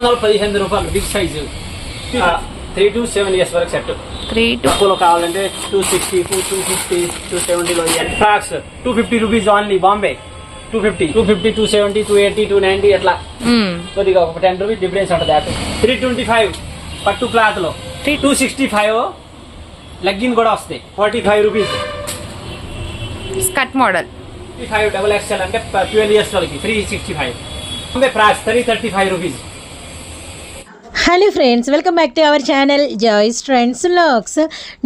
వందల పదిహేను రూపాయలు big size. Three to seven years వరకు సెట్ త్రీ టు తక్కువలో కావాలంటే two sixty two two fifty two సెవెంటీలో frocks two fifty rupees only Bombay two fifty two fifty two seventy two eighty two ninety అట్లా. కొద్దిగా ఒక ten rupees difference ఉంటుంది అటు. Three twenty five పట్టు క్లాత్లో three two sixty five legging కూడా వస్తాయి. Forty five rupees skirt model fifty five double XL అంటే ట్వెల్వ్ ఇయర్స్ వాళ్ళకి three sixty five Bombay frocks three thirty five rupees hello friends welcome back to our channel Joys trends lux.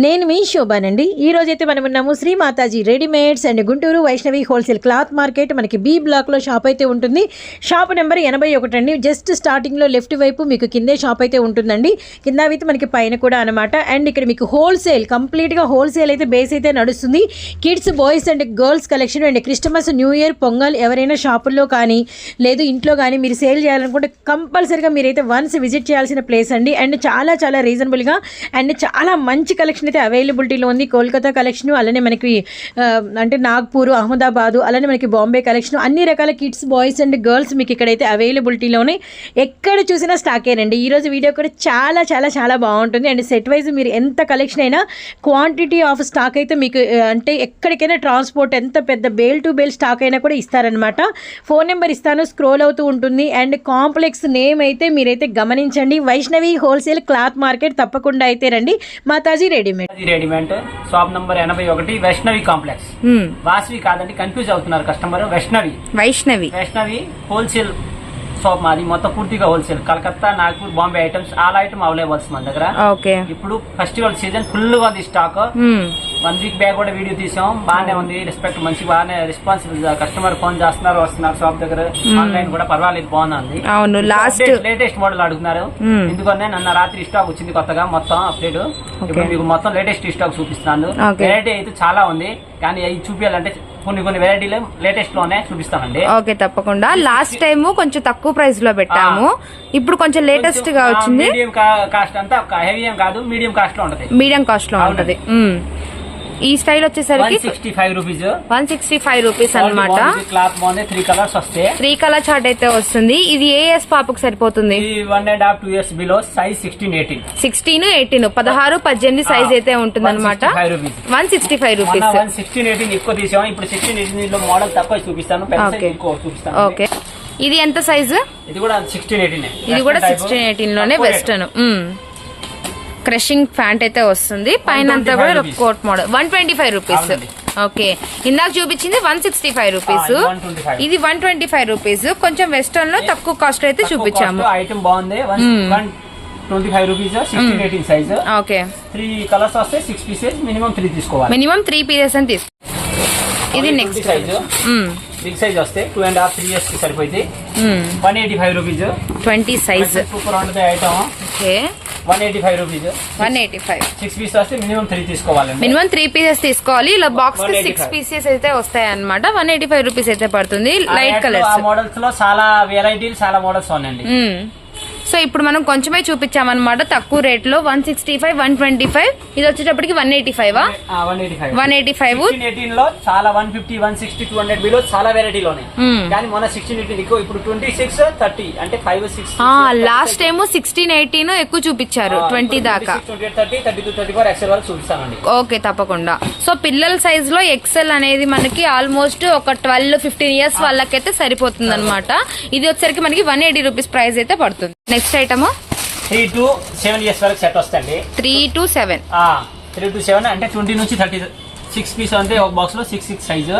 నేను మీ శోభానండి. ఈ రోజైతే మనం ఉన్నాము Shri Mataji readymades and Guntur Vaishnavi wholesale cloth market. మనకి బి బ్లాక్లో షాప్ అయితే ఉంటుంది. షాప్ నెంబర్ ఎనభై ఒకటి అండి. జస్ట్ స్టార్టింగ్లో లెఫ్ట్ వైపు మీకు కిందే షాప్ అయితే ఉంటుందండి. కింద అయితే మనకి పైన కూడా అనమాట అండ్ ఇక్కడ మీకు హోల్సేల్ కంప్లీట్గా హోల్సేల్ అయితే బేస్ అయితే నడుస్తుంది. Kids boys and girls collection and Christmas new year Pongal ఎవరైనా షాపుల్లో కానీ లేదు ఇంట్లో కానీ మీరు సేల్ చేయాలనుకుంటే కంపల్సరీగా మీరైతే వన్స్ విజిట్ చేయాల్సిన ప్లేస్ అండి. అండ్ చాలా చాలా రీజనబుల్గా అండ్ చాలా మంచి కలెక్షన్ అయితే అవైలబిలిటీలో ఉంది. కోల్కతా కలెక్షన్ అలానే మనకి అంటే నాగ్పూర్ అహ్మదాబాదు అలానే మనకి బాంబే కలెక్షన్ అన్ని రకాల కిడ్స్ బాయ్స్ అండ్ గర్ల్స్ మీకు ఇక్కడైతే అవైలబిలిటీలోనే ఎక్కడ చూసినా స్టాకేనండి ఈరోజు వీడియో కూడా చాలా చాలా చాలా బాగుంటుంది. అండ్ సెట్ వైజ్ మీరు ఎంత కలెక్షన్ అయినా క్వాంటిటీ ఆఫ్ స్టాక్ అయితే మీకు అంటే ఎక్కడికైనా ట్రాన్స్పోర్ట్ ఎంత పెద్ద బేల్ టు బేల్ స్టాక్ అయినా కూడా ఇస్తారనమాట ఫోన్ నెంబర్ ఇస్తాను స్క్రోల్ అవుతూ ఉంటుంది. అండ్ కాంప్లెక్స్ నేమ్ అయితే మీరైతే గమనించండి. వైష్ణవి హోల్సేల్ క్లాత్ మార్కెట్ తప్పకుండా అయితే రండి. Mataji readymade. Readymade. Shop number ఎనభై ఒకటి వైష్ణవి కాంప్లెక్స్. వాసవి కాదండి కన్ఫ్యూజ్ అవుతున్నారు customer. Vaishnavi. Vaishnavi. Vaishnavi wholesale shop మాది మొత్తం పూర్తిగా wholesale Calcutta Nagpur Bombay items all item availables మన దగ్గర. ఓకే. ఇప్పుడు ఫెస్టివల్ సీజన్ ఫుల్గా ఉంది స్టాక్ వన్ వీక్ బ్యాక్ కూడా వీడియో తీసాం. బాగానే ఉంది. రెస్పెక్ట్ మంచి బాగానే రెస్పాన్స్ కస్టమర్ ఫోన్ చేస్తున్నారు వస్తున్నారు షాప్ దగ్గర. ఆన్లైన్ కూడా పర్వాలేదు బాగుంది అవును లాస్ట్ లేటెస్ట్ మోడల్ అడుగుతున్నారు. Hmm. ఎందుకంటే నన్న రాత్రి స్టాక్ వచ్చింది కొత్తగా మొత్తం అప్డేట్ ఇప్పుడు మీకు మొత్తం లేటెస్ట్ స్టాక్ చూపిస్తున్నాను. Okay. వెరైటీ అయితే చాలా ఉంది. కానీ అవి చూపించాలంటే కొన్ని కొన్ని వెరైటీలు లేటెస్ట్లోనే చూపిస్తానండి ఓకే తప్పకుండా. లాస్ట్ టైం కొంచెం తక్కువ ప్రైస్లో పెట్టాము. ఇప్పుడు కొంచెం లేటెస్ట్గా వచ్చింది. మీడియం కాస్ట్ అంతా హెవీ ఏం కాదు మీడియం కాస్ట్లో ఉంటది. మీడియం కాస్ట్లో ఉంటది. ఈ స్టైల్ వచ్చేసరికి one sixty five rupees. One sixty five rupees అనమాట క్లాత్ బాగుంది త్రీ కలర్స్ వస్తాయి త్రీ కలర్ చార్ట్ అయితే వస్తుంది. ఇది ఏ ఎస్ పాపకు సరిపోతుంది? ఈ one and half two years below size sixteen eighteen sixteen eighteen పదహారు పద్దెనిమిది సైజ్ అయితే ఉంటుంది అనమాట 165 rupees. One sixty five rupees. One sixteen eighteen ఎక్కువ తీసాం. ఇప్పుడు సిక్స్టీన్ ఎయిటీన్లో మోడల్ తక్కువ చూపిస్తాను. పెద్ద size Okay. ఎక్కువ చూపిస్తాను. ఓకే. ఇది ఎంత సైజు ఇది కూడా సిక్స్టీన్ ఎయిటీన్ ఇది కూడా సిక్స్టీన్ ఎయిటీన్లోనే వెస్టర్న్ క్రషింగ్ ప్యాంట్ అయితే వస్తుంది. పైన అంతా కూడా 125 rupees. Coat model one twenty five rupees. Okay. ఇందాక చూపించింది వన్ సిక్స్టీ ఫైవ్ రూపీస్ ఇది 125. ఇది వన్ ట్వంటీ ఫైవ్ రూపీస్ కొంచెం వెస్టర్న్లో తక్కువ కాస్ట్ అయితే చూపించాము. ఐటమ్ బాగుంది. One twenty five rupees sixteen eighteen size okay. Three colours వస్తే సిక్స్ పీసెస్ మినిమం త్రీ తీసుకోవాలి. మినిమం త్రీ పీసెస్ అని తీసు ఇది నెక్స్ట్ సైజ్ బిగ్ సైజ్ వస్తే టూ అండ్ హాఫ్ త్రీ ఇయర్స్కి సరిపోయింది one eighty five rupees twenty size super ఉంటుంది item okay. One eighty five rupees. One eighty five. Six piece వస్తే minimum three తీసుకోవాలండి. Minimum three pieces తీసుకోవాలి. ఇలా బాక్స్కి 185. Six pieces అయితే వస్తాయి అనమాట వన్ ఎయిటీ ఫైవ్ రూపీస్ అయితే పడుతుంది. లైట్ ఆ కలర్స్ మోడల్స్లో చాలా వెరైటీలు చాలా మోడల్స్ ఉన్నాయండి. సో ఇప్పుడు మనం కొంచెమే చూపించామన్నమాట తక్కువ రేట్లో one sixty five one twenty five. ఇది వచ్చేటప్పటికి one eighty five? One eighty five. ఎయిటీన్లో చాలా one fifty one sixty two hundred below చాలా వెరైటీలు ఉన్నాయి కానీ మొన్న సిక్స్టీన్ ఎయిటీన్ ఎక్కువ ఇప్పుడు ట్వంటీ సిక్స్ థర్టీ అంటే five six last time sixteen eighteen ఎక్కువ చూపించారు ట్వంటీ దాకా. ఓకే తప్పకుండా. సో పిల్లల సైజ్లో ఎక్సెల్ అనేది మనకి ఆల్మోస్ట్ ఒక ట్వెల్వ్ ఫిఫ్టీన్ ఇయర్స్ వాళ్ళకైతే సరిపోతుంది అనమాట ఇది వచ్చేసరికి మనకి వన్ ఎయిటీ రూపీస్ ప్రైస్ అయితే పడుతుంది. Next item? Three to seven years వరకు సెట్ వస్తాయండి. Three to seven. Three to seven అంటే ట్వంటీ నుంచి థర్టీ సిక్స్ పీస్ అంటే ఒక బాక్స్లో six six size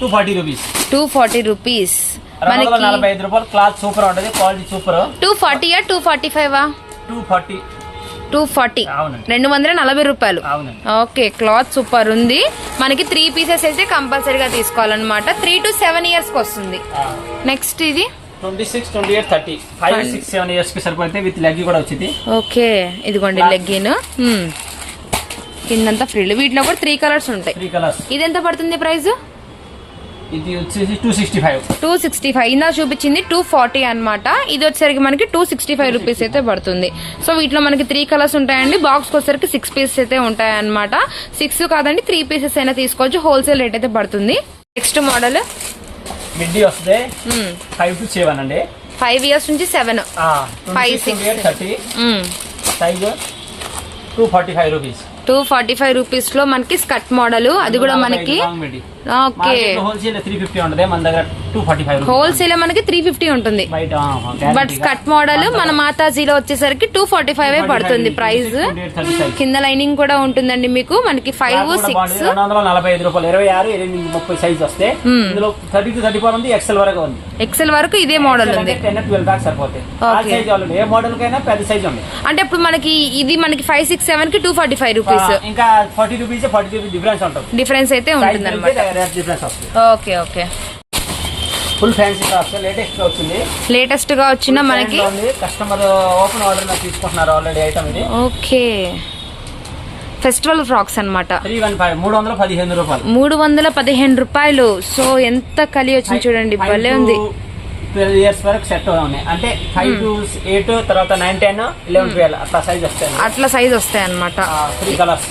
two forty rupees two forty rupees నలభై మనకి ఐదు రూపాయలు క్లాత్ సూపర్ ఉంటుంది quality super two ఫార్టీయా two forty five two forty two forty. రెండు వందల నలభై రూపాయలు. ఓకే క్లాత్ సూపర్ ఉంది. మనకి త్రీ పీసెస్ అయితే కంపల్సరీగా తీసుకోవాలన్నమాట. త్రీ టు సెవెన్ ఇయర్స్ వస్తుంది. నెక్స్ట్ ఇది? Twenty six twenty eight thirty. Five six seven ఇయర్స్కి సరిపోతే విత్ లెగ్ కూడా వచ్చింది ఓకే ఇదిగోండి Black. లెగ్గిన్ కిందంతా ఫ్రిల్ వీటిలో కూడా త్రీ కలర్స్ ఉంటాయి. త్రీ కలర్స్ ఇది ఎంత పడుతుంది ప్రైస్ ఇది వచ్చేసి two sixty five two sixty five ఇందా చూపించింది టూ ఫార్టీ అనమాట ఇది వచ్చేసరికి మనకి టూ సిక్స్టీ ఫైవ్ రూపీస్ అయితే పడుతుంది. సో వీటిలో మనకి త్రీ కలర్స్ ఉంటాయండి. బాక్స్ వచ్చేసరికి సిక్స్ పీసెస్ అయితే ఉంటాయి అనమాట సిక్స్ కాదండి త్రీ పీసెస్ అయినా తీసుకోవచ్చు. హోల్సేల్ రేట్ అయితే పడుతుంది. నెక్స్ట్ మోడల్ మిడ్డీ వస్తే ఫైవ్ టు సెవెన్ అండి. ఫైవ్ ఇయర్స్ నుంచి seven. Thirty. Size two forty five rupees two forty five రూపీస్లో మనకి స్కట్ మోడల్ అది కూడా మనకి ఓకే. హోల్సేల్ త్రీ ఫిఫ్టీ ఉంటుంది మన దగ్గర టూ ఫార్టీ ఫైవ్ హోల్సేల్ మనకి త్రీ ఫిఫ్టీ ఉంటుంది. బయట బట్ స్కట్ మోడల్ మన మాతాజీలో వచ్చేసరికి టూ ఫార్టీ ఫైవ్ పడుతుంది ప్రైస్ కింద లైనింగ్ కూడా ఉంటుందండి మీకు. మనకి ఫైవ్ సిక్స్ రెండు వందల నలభై ఐదు రూపాయలు. ఇరవై ఆరు ఎనిమిది ముప్పై సైజ్ వస్తే ఇందులో థర్టీ టు థర్టీ ఫోర్ ఉంది. ఎక్సెల్ వరకు ఉంది. ఎక్సెల్ వరకు ఇదే మోడల్ ఉంది. ఏ మోడల్ కైనా పెద్ద సైజ్ అంటే ఇప్పుడు మనకి ఇది మనకి ఫైవ్ సిక్స్ సెవెన్కి టూ ఫార్టీ ఫైవ్ రూపీస్ ఇంకా ఫార్టీ రూపీస్ ఫార్టీ డిఫరెన్స్ ఉంటుంది. డిఫరెన్స్ అయితే ఉంటుంది okay okay full fancy class latest వచ్చింది. లేటెస్ట్గా వచ్చిన మనకి? కస్టమర్ ఓపెన్ ఆర్డర్ తీసుకుంటున్నారు ఆల్రెడీ ఐటమ్ ఇది. ఓకే. ఫెస్టివల్ ఫ్రాక్స్ ఫైవ్ మూడు వందల పదిహేను రూపాయలు. మూడు వందల పదిహేను రూపాయలు. సో ఎంత కలి వచ్చింది చూడండి. భలే ఉంది. ట్వెల్వ్ ఇయర్స్ వరకు సెట్ ఉన్నాయి. అంటే ఫైవ్ టు ఎయిట్ తర్వాత నైన్ టెన్ ఇలెవెన్ ట్వెల్వ్ అట్లా సైజ్ వస్తాయి. అట్లా సైజ్ వస్తాయి అనమాట త్రీ కలర్స్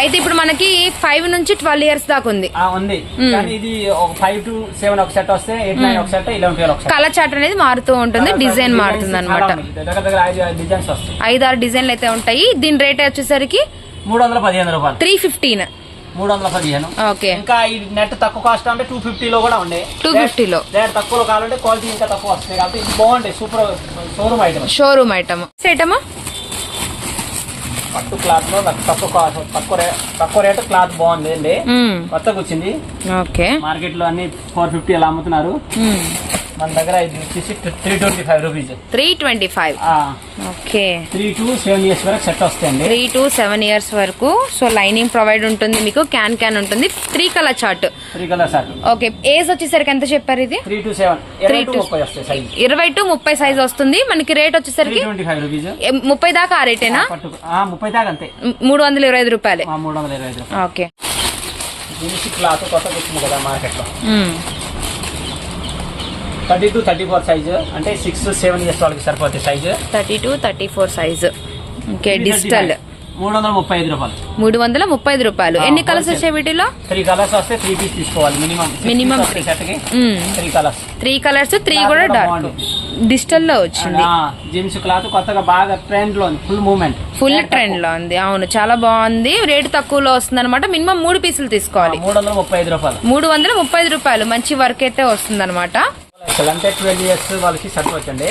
అయితే ఇప్పుడు మనకి ఫైవ్ నుంచి ట్వెల్వ్ ఇయర్స్ దాకా ఉంది. ఉంది. కానీ ఇది ఒక ఫైవ్ టు సెవెన్ ఒక సెట్ వస్తే ఎయిట్ నైన్ ఒక సెట్ ఇలెవెన్ ట్వెల్వ్ ఒక సెట్ కలర్ చార్ట్ అనేది మారుతూ ఉంటుంది డిజైన్ మారుతుంది అనమాట ఐదు ఆరు డిజైన్లు అయితే ఉంటాయి. దీని రేట్ వచ్చేసరికి మూడు వందల పదిహేను రూపాయలు. త్రీ ఫిఫ్టీన్ మూడు వందల పదిహేను. ఓకే. ఇంకా ఈ నెట్ తక్కువ కాస్ట్ అంటే టూ ఫిఫ్టీలో కూడా ఉండే 250 లో. రేట్ తక్కువలో కావాలంటే క్వాలిటీ ఇంకా తక్కువ వస్తుంది. కాబట్టి ఇది బాగుంటాయి super showroom item showroom item item పట్టు క్లాత్లో తక్కువ తక్కువ తక్కువ రేటు క్లాత్ బాగుంది అండి కొత్తగా వచ్చింది. ఓకే. మార్కెట్లో అన్ని ఫోర్ ఫిఫ్టీ అలా అమ్ముతున్నారు. మన దగ్గర ఇది వచ్చేసి three twenty five rupees. Three twenty five. Okay. Three to seven years వరకు సెట్ వస్తాయండి. త్రీ టు సెవెన్ ఇయర్స్ వరకు. సో లైనింగ్ ప్రొవైడ్ ఉంటుంది మీకు క్యాన్ క్యాన్ ఉంటుంది. Three colour chart. Three colour sir okay. Age వచ్చేసరికి ఎంత చెప్పారు ఇది? Three to seven. ఇరవై టు ఇరవై టు ముప్పై సైజ్ వస్తుంది. మనకి రేట్ త్రీ వచ్చేసరికి ముప్పై దాకా ఆ రేటేనా? ముప్పై దాకా అంతే. మూడు వందల ఇరవై ఐదు రూపాయలే. మూడు వందల ఇరవై ఐదు ఓకే. క్లాత్ కొత్తగా వచ్చింది కదా మార్కెట్లో. Thirty to thirty four size. అంటే సిక్స్ సెవెన్ ఇయర్స్ వాళ్ళకి సరిపోతాయి size. Thirty to thirty four size. Okay digital. మూడు వందల ముప్పై ఐదు రూపాయలు. మూడు వందల ముప్పై ఐదు రూపాయలు. ఎన్ని కలర్స్ వచ్చాయి వీటిలో? త్రీ కలర్స్ వస్తే త్రీ పీస్ తీసుకోవాలి. మినిమం. కి three. Colours. Three colours three కూడా డార్క్ డిజిటల్లో వచ్చింది. జీన్స్ క్లాత్ కొత్తగా బాగా ట్రెండ్లో ఉంది ఫుల్ మూవ్మెంట్ ఫుల్ ట్రెండ్లో ఉంది అవును చాలా బాగుంది. రేట్ తక్కువలో వస్తుంది అనమాట మినిమం మూడు పీసులు తీసుకోవాలి. మూడు వందల ముప్పై ఐదు రూపాయలు. మూడు వందల ముప్పై ఐదు రూపాయలు. మంచి వర్క్ అయితే వస్తుంది అనమాట అసలు అంటే ట్వెల్వ్ ఇయర్స్ వాళ్ళకి సరిపోవచ్చండి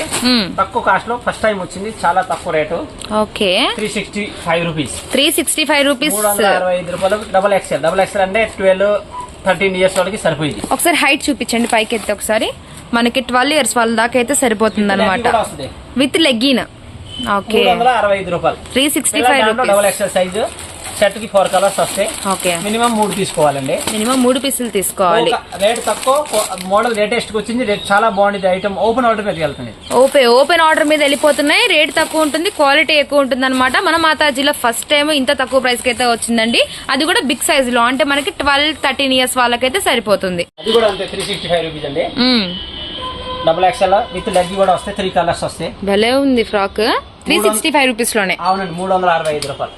తక్కువ కాస్ట్లో ఫస్ట్ టైం వచ్చింది చాలా తక్కువ rate. Okay. Three sixty five rupees three sixty five rupees అరవై ఐదు రూపాయలు డబల్ ఎక్స్ఎల్ డబల్ ఎక్స్ఎల్ అంటే ట్వెల్వ్ థర్టీన్ ఇయర్స్ వాళ్ళకి సరిపోయింది. ఒకసారి హైట్ చూపించండి పైకి ఎత్తి ఒకసారి. మనకి ట్వెల్వ్ ఇయర్స్ వాళ్ళ దాకా అయితే సరిపోతుంది అనమాట విత్ లెగ్గిన్ ఓకే. అరవై ఐదు రూపాయలు. Three sixty five double XL size షర్ట్కి four colours వస్తాయి ఓకే. మినిమం మూడు తీసుకోవాలండి. మినిమం మూడు పీసులు తీసుకోవాలి. రేట్ తక్కువ మోడల్ లేటెస్ట్ వచ్చింది రేట్ చాలా బాగుంది ఐటమ్ ఓపెన్ ఆర్డర్ మీద వెళ్తుంది. ఓపెన్ ఓపెన్ ఆర్డర్ మీద వెళ్ళిపోతున్నాయి రేట్ తక్కువ ఉంటుంది క్వాలిటీ ఎక్కువ ఉంటుంది అనమాట మన మాతాజీలో ఫస్ట్ టైం ఇంత తక్కువ ప్రైస్కి అయితే వచ్చిందండి. అది కూడా బిగ్ సైజ్లో అంటే మనకి ట్వెల్వ్ థర్టీన్ ఇయర్స్ వాళ్ళకైతే సరిపోతుంది. అది కూడా అంతే త్రీ సిక్స్టీ ఫైవ్ రూపీస్ అండి. డబుల్ ఎక్స్ఎల్ విత్ లెగ్ కూడా వస్తాయి త్రీ కలర్స్ వస్తాయి భలే ఉంది ఫ్రాక్. త్రీ సిక్స్టీ ఫైవ్ రూపీస్లోనే. అవునండి మూడు వందల అరవై ఐదు రూపాయలు.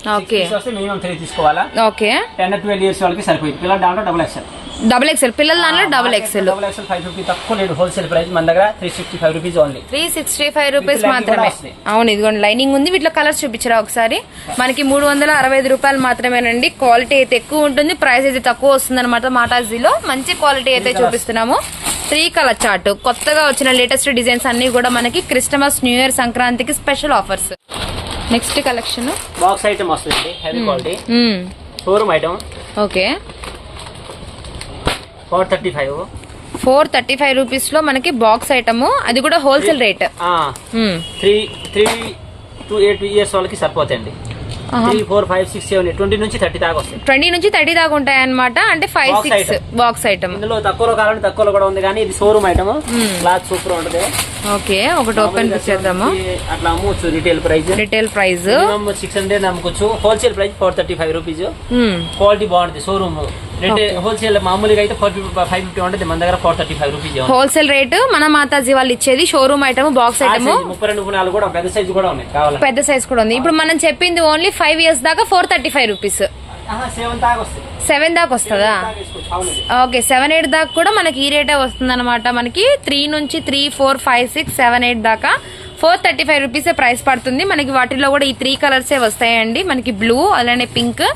వస్తే మినిమం త్రీ తీసుకోవాలా? ఓకే టెన్ ట్వెల్వ్ ఇయర్స్ వాళ్ళకి సరిపోయింది. పిల్లల దాంట్లో డబుల్ ఎక్స్ఎల్ డబుల్ ఎక్స్ఎల్ పిల్లల దానిలో double XL double XL five fifty తక్కువ లేదు. హోల్సేల్ ప్రైస్ మన దగ్గర three sixty five rupees only three sixty five rupees మాత్రమే. అవును ఇదిగోండి లైనింగ్ ఉంది. వీటిలో కలర్స్ చూపించరా ఒకసారి? మనకి మూడు వందల అరవై ఐదు రూపాయలు మాత్రమేనండి. క్వాలిటీ అయితే ఎక్కువ ఉంటుంది. ప్రైస్ అయితే తక్కువ వస్తుంది అనమాట మాటాజీలో మంచి క్వాలిటీ అయితే చూపిస్తున్నాము. త్రీ కలర్ చార్ట్ కొత్తగా వచ్చిన లేటెస్ట్ డిజైన్స్ అన్ని కూడా మనకి క్రిస్టమస్ న్యూ ఇయర్ సంక్రాంతికి special offers next collection box item వస్తుంది heavy quality showroom item okay four thirty five four thirty five రూపీస్లో మనకి బాక్స్ ఐటమ్ అది కూడా wholesale rate three three two eight years వాళ్ళకి సరిపోతాయండి. Three four five six seven twenty నుంచి thirty దాకా వస్తాయి. ట్వంటీ నుంచి థర్టీ దాకా ఉంటాయి అనమాట అంటే ఫైవ్ సిక్స్. బాక్స్ ఐటమ్ ఇందులో తక్కువలో కావాలంటే తక్కువలో కూడా ఉంది కానీ ఇది షోరూమ్ ఐటమ్ క్లాత్ సూపర్ ఉంటుంది. ఓకే ఒకటి ఓపెన్ చేద్దాము. అట్లా అమ్మవచ్చు retail price retail price six hundred అమ్ముకోవచ్చు. Wholesale price four thirty five rupees. Quality బాగుంటుంది. షోరూమ్ హోల్సేల్ మామూలుగా అయితే ఫోర్ ఫైవ్ ఫిఫ్టీ ఉంటుంది. మన దగ్గర four thirty five rupees wholesale rate మన మాతాజీ వాళ్ళు ఇచ్చేది షోరూమ్ ఐటమ్ బాక్స్ ఐటమ్ ముప్పై రెండు ముప్పై నాలుగు కూడా పెద్ద సైజు కూడా ఉన్నాయి. కావాలంటే. పెద్ద సైజ్ కూడా ఉంది. ఇప్పుడు మనం చెప్పింది ఓన్లీ ఫైవ్ ఇయర్స్ దాకా four thirty five rupees seven దాకా వస్తుందా. ఓకే సెవెన్ ఎయిట్ దాకా కూడా మనకి ఈ రేటే వస్తుంది అనమాట మనకి త్రీ నుంచి three four five six seven eight దాకా four thirty five rupees price పడుతుంది. మనకి వాటిలో కూడా ఈ త్రీ కలర్సే వస్తాయండి. మనకి బ్లూ అలానే పింక్.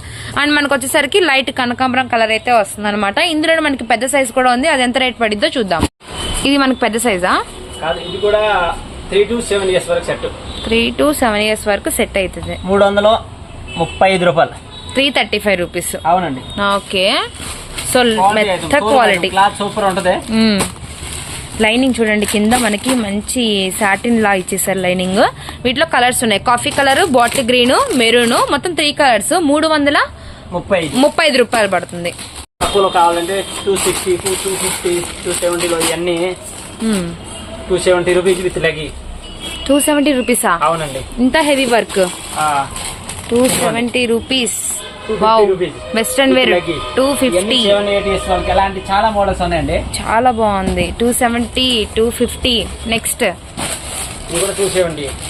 అండ్ మనకు వచ్చేసరికి లైట్ కనకాంబరం కలర్ అయితే వస్తుంది అనమాట ఇందులో మనకి పెద్ద సైజ్ కూడా ఉంది. అది ఎంత రేట్ పడిద్దో చూద్దాం. ఇది మనకి పెద్ద సైజా? కాదు ఇది కూడా త్రీ టు సెవెన్ ఇయర్స్ వరకు set. Three to seven years వరకు సెట్ అవుతుంది మూడు వందలు ముప్పై ఐదు రూపాయలు. Three thirty five rupees. అవునండి. ఓకే. సో మెత్త క్వాలిటీ క్లాత్ సూపర్ ఉంటది. లైనింగ్ చూడండి కింద మనకి మంచి సాటిన్ లా ఇచ్చేసారు లైనింగ్. వీటిలో కలర్స్ ఉన్నాయి. Coffee colour bottle green maroon మొత్తం త్రీ కలర్స్ మూడు వందల ముప్పై ఐదు. రూపాయలు పడుతుంది. తక్కువలో కావాలంటే two sixty two two fifty two సెవెంటీలో ఇవన్నీ టూ సెవెంటీ రూపీస్ విత్ లగి టూ సెవెంటీ రూపీసా అవునండి. ఇంత heavy work two seventy rupees 250 wow rupees. Western wear. Two fifty ఎలాంటి చాలా మోడల్స్ ఉన్నాయండి. చాలా బాగుంది. Two seventy two fifty next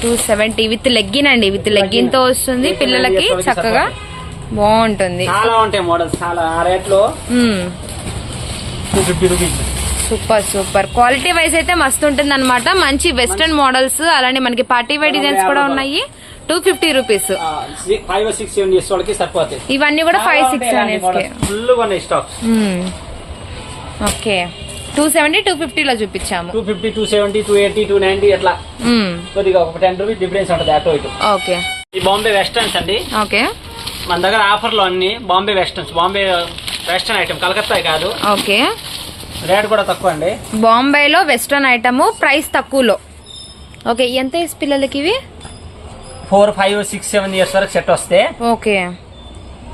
two seventy with legging అండి. విత్ లెగ్గిన్తో వస్తుంది. పిల్లలకి చక్కగా బాగుంటుంది. చాలా ఉంటాయి మోడల్స్ చాలా ఆ సూపర్ సూపర్ క్వాలిటీ వైజ్ అయితే మస్తు ఉంటుంది అనమాట మంచి వెస్టర్న్ మోడల్స్ అలానే మనకి పార్టీ వేర్ డిజైన్స్ కూడా ఉన్నాయి. Two fifty rupees. Five six seven years వాళ్ళకి సరిపోతాయి. ఇవన్నీ కూడా ఫైవ్ సిక్స్ ఫుల్ ఉన్నాయి stocks okay. Two seventy two ఫిఫ్టీలో చూపించాము. Two fifty two seventy two eighty two ninety అట్లా. కొద్దిగా ఒక టెన్ రూపీస్ డిఫరెన్స్ ఉంటుంది అటు ఇటు ఓకే. ఈ బాంబే వెస్టర్న్స్ అండి. ఓకే. మన దగ్గర ఆఫర్లో అన్ని Bombay westerns Bombay western item Calcutta కాదు. ఓకే. రేట్ కూడా తక్కువ అండి. బాంబేలో వెస్ట్రన్ ఐటమ్ ప్రైస్ తక్కువలో. ఓకే ఎంత పిల్లలకి ఇవి? Four five six seven years వరకు సెట్ వస్తే okay.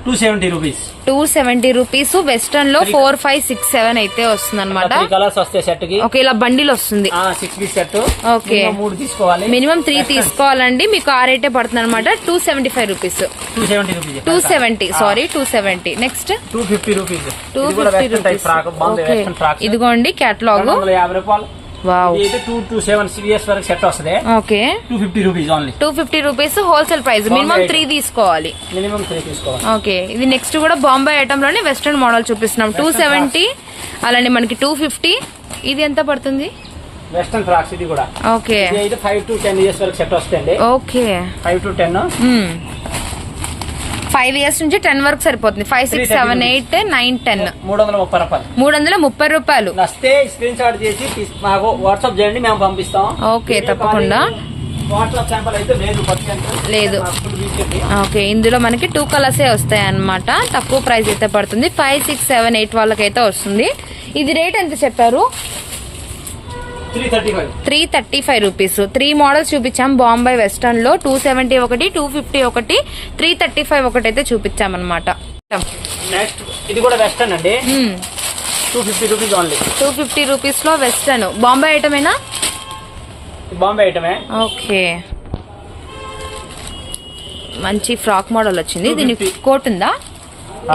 Two seventy rupees. Two seventy rupees వెస్ట్రన్లో four five six seven అయితే వస్తుంది అనమాట కలర్స్ వస్తాయి సెట్కి ఓకే ఇలా బండిల్ వస్తుంది. Six piece set. Okay. మూడు తీసుకోవాలి. మినిమం త్రీ తీసుకోవాలండి. మీకు ఆ రేటే పడుతుంది అనమాట two seventy five rupees. Two seventy rupees. Two seventy sorry two seventy. Next. Two fifty rupees. Two fifty rupees. Okay. ఇదిగోండి వందల యాభై రూపాయలు. వావ్ ఇది అయితే టూ టూ సెవెన్ ఇయర్స్ వరకు సెట్ వస్తుంది. Okay two fifty rupees only two fifty rupees wholesale price minimum three తీసుకోవాలి. Minimum three తీసుకోవాలి. ఓకే ఇది నెక్స్ట్ కూడా బాంబే ఐటమ్లోనే వెస్ట్రన్ మోడల్ చూపిస్తున్నాం. టూ సెవెంటీ అలానే మనకి టూ ఫిఫ్టీ ఇది ఎంత పడుతుంది? వెస్టర్న్ ఫ్రాక్స్ ఇది కూడా. ఓకే ఇది అయితే ఫైవ్ టు టెన్ ఇయర్స్ వరకు సెట్ వస్తాయండి okay five to ten five years నుంచి టెన్ వరకు సరిపోతుంది. Five six 330 seven eight nine ten. మూడు వందల ముప్పై రూపాయలు. మూడు వందల ముప్పై రూపాయలు వస్తే స్క్రీన్ షాట్ చేసి తీస్- మాకు వాట్సాప్ చేయండి మేము పంపిస్తాం. ఓకే, తప్పకుండా. లేదు. ఓకే ఇందులో మనకి టూ కలర్సే వస్తాయి అన్నమాట తక్కువ ప్రైస్ అయితే పడుతుంది. ఫైవ్ సిక్స్ సెవెన్ ఎయిట్ వాళ్ళకైతే వస్తుంది. ఇది రేట్ ఎంత చెప్పారు? Three thirty five. Rupees. Three models చూపించాం. బాంబే వెస్టర్న్లో టూ సెవెంటీ ఒకటి టూ ఫిఫ్టీ ఒకటి త్రీ థర్టీ ఫైవ్ ఒకటి అయితే చూపించాం అనమాట నెక్స్ట్ ఇది కూడా వెస్టర్న్ అండి. Two fifty rupees only two fifty రూపీస్లో వెస్టర్న్. బాంబే ఐటమేనా? బాంబే ఐటమే. ఓకే. మంచి ఫ్రాక్ మోడల్ వచ్చింది. దీనికి 250. కోట్ ఉందా?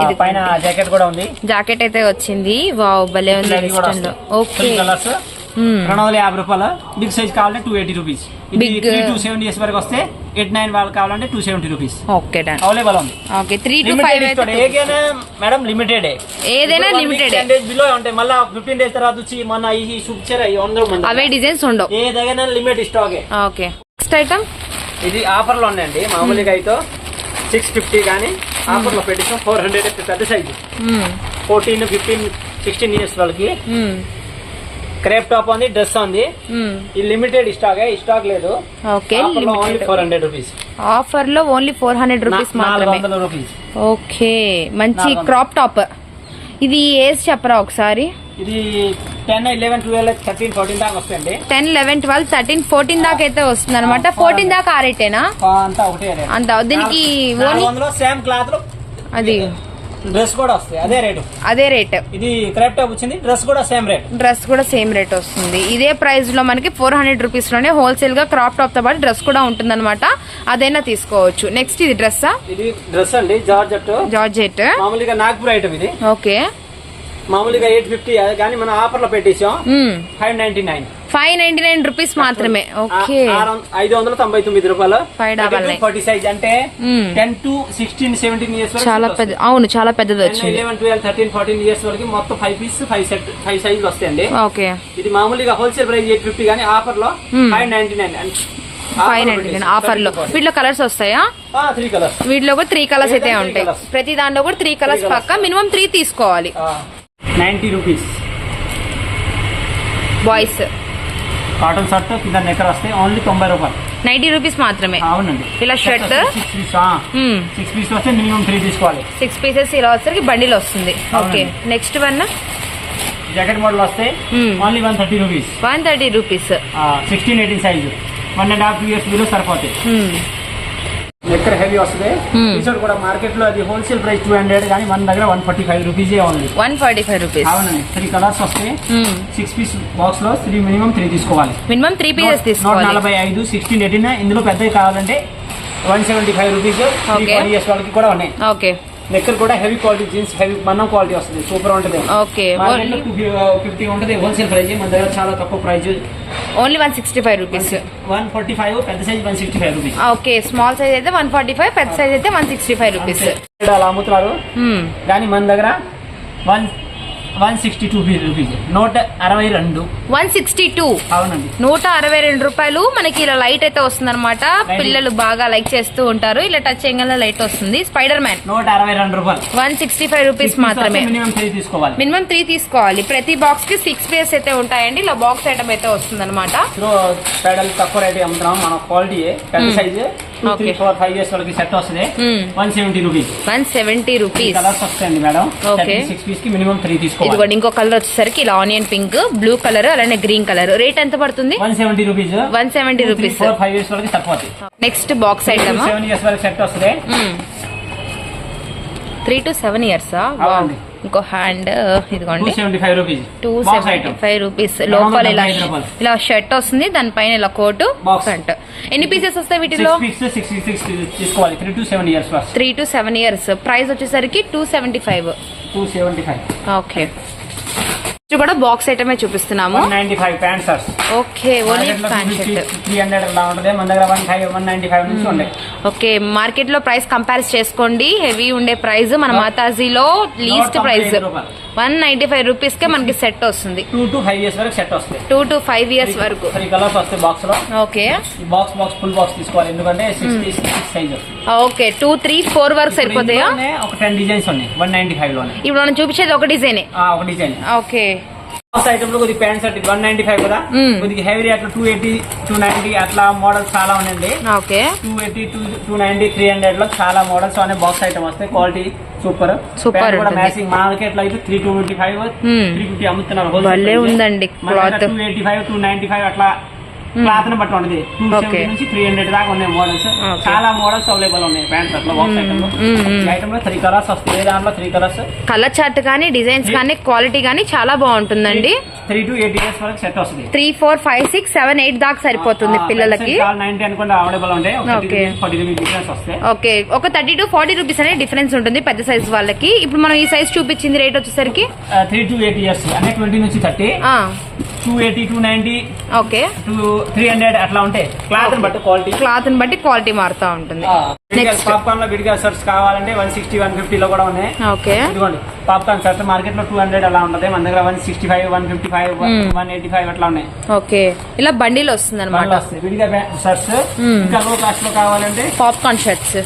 ఇది పైన జాకెట్ కూడా ఉంది. జాకెట్ అయితే వచ్చింది. వావ్ భలే ఉంది వెస్టర్న్లో. ఓకే. రెండు వందల యాభై రూపాయలు బిగ్ సైజ్ కావాలంటే టూ ఎయిటీ రూపీస్ ఇది త్రీ టూ సెవెంటీ ఇయర్స్ వరకు వస్తే ఎయిట్ నైన్ వాళ్ళు కావాలంటే two seventy rupees okay available ఉంది. ఓకే త్రీ టు ఫైవ్ ఏదైనా మేడం లిమిటెడ్ ఏదైనా లిమిటెడ్ టెన్ డేస్ బిలో ఉంటాయి. మళ్ళీ ఫిఫ్టీన్ డేస్ తర్వాత వచ్చి మన ఈ చూపించారు వందల మంది. అవే డిజైన్స్ ఉండవు. ఏదైనా limit stock okay next item ఇది ఆఫర్లో ఉన్నాయండి. మామూలుగా అయితే సిక్స్ ఫిఫ్టీ కానీ ఆఫర్లో పెట్టిస్తాం ఫోర్ హండ్రెడ్ పెద్ద size fourteen fifteen sixteen years వాళ్ళకి. క్రేప్ టాప్ ఉంది డ్రెస్ ఉంది. ఈ లిమిటెడ్ స్టాక్ ఈ స్టాక్ లేదు. Okay only four hundred rupees ఆఫర్లో ఓన్లీ ఫోర్ హండ్రెడ్ రూపీస్ మాత్రమే. ఓకే మంచి. క్రాప్ టాప్ ఇది ఏజ్ చెప్పరా ఒకసారి? ఇది ten eleven twelve thirteen fourteen దాకా వస్తాయండి. Ten eleven twelve thirteen fourteen దాకా అయితే వస్తుంది అనమాట ఫోర్టీన్ దాకా ఆ రేటేనా? అంతా దీనికి సేమ్ క్లాత్లో అది. డ్రెస్ కూడా వస్తాయి అదే రేటు. అదే రేట్. ఇది క్రేప్ టాప్ వచ్చింది డ్రెస్ కూడా సేమ్ రేట్. డ్రెస్ కూడా సేమ్ రేట్ వస్తుంది. ఇదే ప్రైస్లో మనకి ఫోర్ హండ్రెడ్ రూపీస్లోనే హోల్సేల్గా క్రాప్ టాప్తో పాటు డ్రెస్ కూడా ఉంటుందన్నమాట. అదైనా తీసుకోవచ్చు. నెక్స్ట్ ఇది డ్రెస్సా? ఇది డ్రెస్ అండి జార్జెట్. జార్జెట్. మామూలుగా నాగ్పూర్ ఐటమ్ ఇది. ఓకే. మామూలుగా ఎయిట్ ఫిఫ్టీ కానీ మనం ఆఫర్లో పెట్టేసాం five ninety nine. Five ninety nine rupees మాత్రమే. ఓకే. ఐదు వందల తొంభై తొమ్మిది రూపాయలు. ఫార్టీ సైజ్ అంటే. Ten to sixteen seventeen years చాలా పెద్ద అవును చాలా పెద్దది వచ్చింది. Eleven twelve thirteen fourteen years వరకు మొత్తం five piece five set five సైజులు వస్తాయండి. ఓకే. ఇది మామూలుగా హోల్సేల్ ప్రైస్ ఎయిట్ ఫిఫ్టీ కానీ ఆఫర్లో five ninety nine. Five ninety nine. ఆఫర్లో వీటిలో కలర్స్ వస్తాయా? వీటిలో కూడా త్రీ కలర్స్ అయితే ఉంటాయి. ప్రతి దాంట్లో కూడా త్రీ కలర్స్. పక్క. మినిమం త్రీ తీసుకోవాలి. Ninety rupees. Boys. Cotton shirt కింద నెక్కర్ వస్తే ఓన్లీ తొంభై రూపాయలు. నైన్టీ రూపీస్ మాత్రమే. అవునండి. ఇలా shirt? Six piece six piece వస్తే మినిమం త్రీ తీసుకోవాలి. సిక్స్ పీసెస్ ఇలా వచ్చేసరికి బండిల్ వస్తుంది. Okay. Next one jacket model వస్తే Hmm. Only one thirty rupees one thirty rupees sixteen eighteen size one and half years below సరిపోతాయి. Knicker heavy వస్తుంది? Hmm. T shirt కూడా మార్కెట్లో అది హోల్సేల్ ప్రైస్ టూ హండ్రెడ్ కానీ మన దగ్గర వన్ ఫార్టీ ఫైవ్ రూపీసే only one forty five rupees అవునండి త్రీ కలర్స్ వస్తే సిక్స్ పీస్ బాక్స్లో త్రీ మినిమం త్రీ తీసుకోవాలి. మినిమం త్రీ పీసెస్ తీసుకోవాలి. నలభై ఐదు సిక్స్టీన్ ఎయిటీన్ ఇందులో పెద్దవి కావాలంటే వన్ సెవెంటీ ఫైవ్ రూపీస్ వాళ్ళకి కూడా ఉన్నాయి. ఓకే నెక్కర్ కూడా హెవీ క్వాలిటీ జీన్స్ హెవీ మన్నం క్వాలిటీ వస్తుంది. సూపర్ ఉంటుంది. ఓకే ఫిఫ్టీ ఉంటుంది. హోల్సేల్ ప్రైస్ మన దగ్గర చాలా తక్కువ price only one sixty five rupees one forty five పెద్ద size one sixty five rupees okay small size అయితే వన్ ఫార్టీ ఫైవ్ పెద్ద సైజ్ అయితే వన్ సిక్స్టీ ఫైవ్ రూపీస్ అలా అమ్ముతున్నారు కానీ మన దగ్గర one one sixty two rupees. నూట అరవై రెండు. One sixty two. అవునండి. నూట అరవై రెండు రూపాయలు. మనకి ఇలా లైట్ అయితే వస్తుంది అనమాట పిల్లలు బాగా లైక్ చేస్తూ ఉంటారు. ఇలా టచ్ చేయగానే లైట్ వస్తుంది. స్పైడర్ మ్యాన్ నూట అరవై రెండు రూపాయలు. వన్ సిక్స్టీ ఫైవ్ రూపీస్ మాత్రమే. మినిమం త్రీ తీసుకోవాలి. మినిమం త్రీ తీసుకోవాలి. ప్రతి బాక్స్కి సిక్స్ పేస్ అయితే ఉంటాయండి. ఇలా బాక్స్ ఐటమ్ అయితే వస్తుంది అనమాట తక్కువ రేట్ అమ్ముతున్నాం. మన క్వాలిటీ పెద్ద size two three Okay. Four five years వరకు సెట్ వస్తుంది. One seventy rupees one seventy rupees colours వస్తాయండి మేడం Okay. సిక్స్ పీస్కి మినిమం త్రీ తీసుకోవాలి. ఇదిగోండి ఇంకో కలర్ వచ్చేసరికి ఇలా ఆనియన్ పింక్ బ్లూ కలర్ అలానే గ్రీన్ కలర్ రేట్ ఎంత పడుతుంది? One seventy rupees 170 rupees. Four five years వరకు సరిపోతాయి next box item seven years వరకు సెట్ వస్తుంది. త్రీ టు సెవెన్ ఇయర్స్ అవునండి. ఇంకో హ్యాండ్ ఇదిగోండి. టూ సెవెంటీ ఫైవ్ రూపీస్ లోపల ఇలా. ఇలా షర్ట్ వస్తుంది దానిపైన ఇలా కోటు. ఫ్రంట్ ఎన్ని పీసెస్ వస్తాయి వీటిలో? Three to seven years price వచ్చేసరికి టూ సెవెంటీ ఫైవ్ ఓకే ఇది కూడా బాక్స్ ఐటమే చూపిస్తున్నాము. One ninety five pant shirts okay only pant shirt three hundred అలా ఉంటుంది. మన దగ్గర one five one ninety five నుంచి ఉండే. ఓకే మార్కెట్లో ప్రైస్ కంపేర్ చేసుకోండి. హెవీ ఉండే ప్రైస్ మన మాతాజీలో least price. One ninety five rupees కే మనకి సెట్ వస్తుంది. టూ టు ఫైవ్ ఇయర్స్ వరకు సెట్ వస్తాయి. టూ టు ఫైవ్ ఇయర్స్ వరకు. త్రీ కలర్స్ వస్తాయి బాక్స్లో. Okay box box full box తీసుకోవాలి. ఎందుకంటే sixty six size okay two three four వరకు సరిపోతాయా? ఒక టెన్ డిజైన్స్ ఉన్నాయి. వన్ నైన్టీ ఫైవ్లోనే. ఇప్పుడు మనం చూపించేది ఒక డిజైన్ ఒక డిజైన్ ఓకే బాక్స్ ఐటమ్లో కొద్దిగా pant shirt one ninety five కదా మ్మ్. కొద్దిగా హెవీ అట్లా టూ ఎయిటీ టూ నైన్టీ అట్లా మోడల్స్ చాలా ఉన్నాయండి okay two eighty two two ninety three హండ్రెడ్లో చాలా మోడల్స్ అనే బాక్స్ ఐటమ్ వస్తాయి క్వాలిటీ సూపర్ Super కూడా. మ్యాచింగ్ మార్కెట్లో అయితే three two five. Three fifty అమ్ముతున్నారు ఉందండి. Two eighty five two ninety five అట్లా క్లాత్ని బట్టి ఉంటుంది. టూ. నుంచి త్రీ హండ్రెడ్ దాకా ఉన్నాయి మోడల్స్. చాలా మోడల్స్ అవైలబుల్ ఉన్నాయి. ప్యాంట్స్ అట్లా బాక్స్ ఐటమ్లో. Hmm, hmm. ఐటమ్లో త్రీ కలర్స్ వస్తాయి. దాంట్లో త్రీ కలర్స్ కలర్ చార్ట్ కానీ డిజైన్స్ కానీ క్వాలిటీ కానీ చాలా బాగుంటుందండి. త్రీ టు ఎయిట్ ఇయర్స్ వరకు సెట్ వస్తుంది. Three four five six seven eight దాకా సరిపోతుంది పిల్లలకి. నైన్టీ అనుకుంటే అవైలబుల్ ఉంటాయి ఓకే ఒక థర్టీ టు ఫార్టీ రూపీస్ అనే డిఫరెన్స్ ఉంటుంది పెద్ద సైజ్ వాళ్ళకి. ఇప్పుడు మనం ఈ సైజ్ చూపించింది రేట్ వచ్చేసరికి? త్రీ టు ఎయిట్ ఇయర్స్ అంటే ట్వంటీ నుంచి thirty two eighty two ninety okay two three hundred అట్లా ఉంటాయి క్లాత్ బట్టి క్వాలిటీ క్లాత్ బట్టి క్వాలిటీ మారుతా ఉంటుంది. పాప్కార్న్లో విడిగా షర్ట్స్ కావాలంటే వన్ సిక్స్టీ వన్ ఫిఫ్టీ లో కూడా ఉన్నాయి. ఓకే ఇదిగోండి పాప్కార్న్ షర్ట్ మార్కెట్లో టూ హండ్రెడ్ అలా ఉంటుంది. మన దగ్గర one sixty five one fifty five one eighty five అట్లా ఉన్నాయి. ఓకే ఇలా బండిల్ వస్తుంది అనమాట వస్తాయి విడిగా షర్ట్స్ Hmm. ఇంకా లో కాస్ట్లో కావాలంటే పాప్కార్న్ షర్ట్స్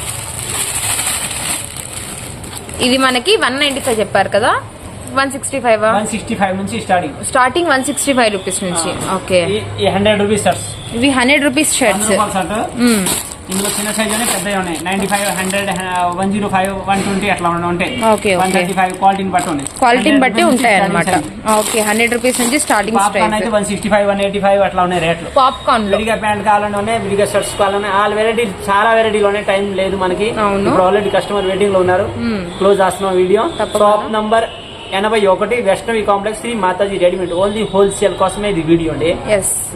ఇది మనకి వన్ నైన్టీ ఫైవ్ చెప్పారు కదా? One sixty five? One sixty five నుంచి starting starting one sixty five rupees నుంచి. ఓకే. ఈ హండ్రెడ్ రూపీస్ షర్ట్స్ ఇవి హండ్రెడ్ రూపీస్ షర్ట్స్ షర్ట్ ఇందులో చిన్న సైజ్ పెద్దవి ఉన్నాయి. Ninety five hundred one zero five one twenty అట్లా ఉంటాయి. Okay, one. థర్టీ ఫైవ్ క్వాలిటీని బట్టి ఉన్నాయి. క్వాలిటీని 100 బట్టి ఉంటాయి అనమాట. ఓకే హండ్రెడ్ రూపీస్ నుంచి స్టార్టింగ్ పాప్కార్న్ అయితే one sixty five one eighty five అట్లా ఉన్నాయి రేట్లు. పాప్కార్న్లో. విడిగా ప్యాంట్ కావాలని ఉన్నాయి విడిగా షర్ట్స్ కావాలని ఆల్ వెరైటీ చాలా వెరైటీలు ఉన్నాయి. టైం లేదు మనకి. ఇప్పుడు ఆల్రెడీ కస్టమర్ వెయిటింగ్లో ఉన్నారు. క్లోజ్ చేస్తున్నాం వీడియో. షాప్ నంబర్ ఎనభై ఒకటి Vaishnavi complex Shri Mataji readymade only wholesale కోసమే ఇది వీడియో అండి.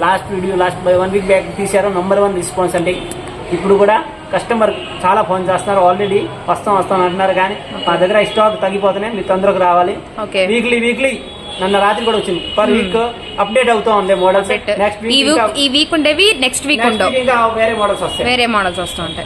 Last video last one week back తీశారు నంబర్ వన్ రెస్పాన్స్ అండి. ఇప్పుడు కూడా కస్టమర్ చాలా ఫోన్ చేస్తున్నారు ఆల్రెడీ వస్తాం వస్తాం అంటున్నారు కానీ మా దగ్గర స్టాక్ తగ్గిపోతున్నాయి మీరు తొందరగా రావాలి. ఓకే వీక్లీ వీక్లీ నన్న రాత్రి కూడా వచ్చింది. పర్ వీక్ అప్డేట్ అవుతూ ఉంది మోడల్స్ నెక్స్ట్ వీక్ ఈ వీక్ ఉండేవి నెక్స్ట్ వీక్ ఉండవు. వేరే మోడల్స్ వస్తాయి. వేరే మోడల్స్ వస్తూ ఉంటాయి.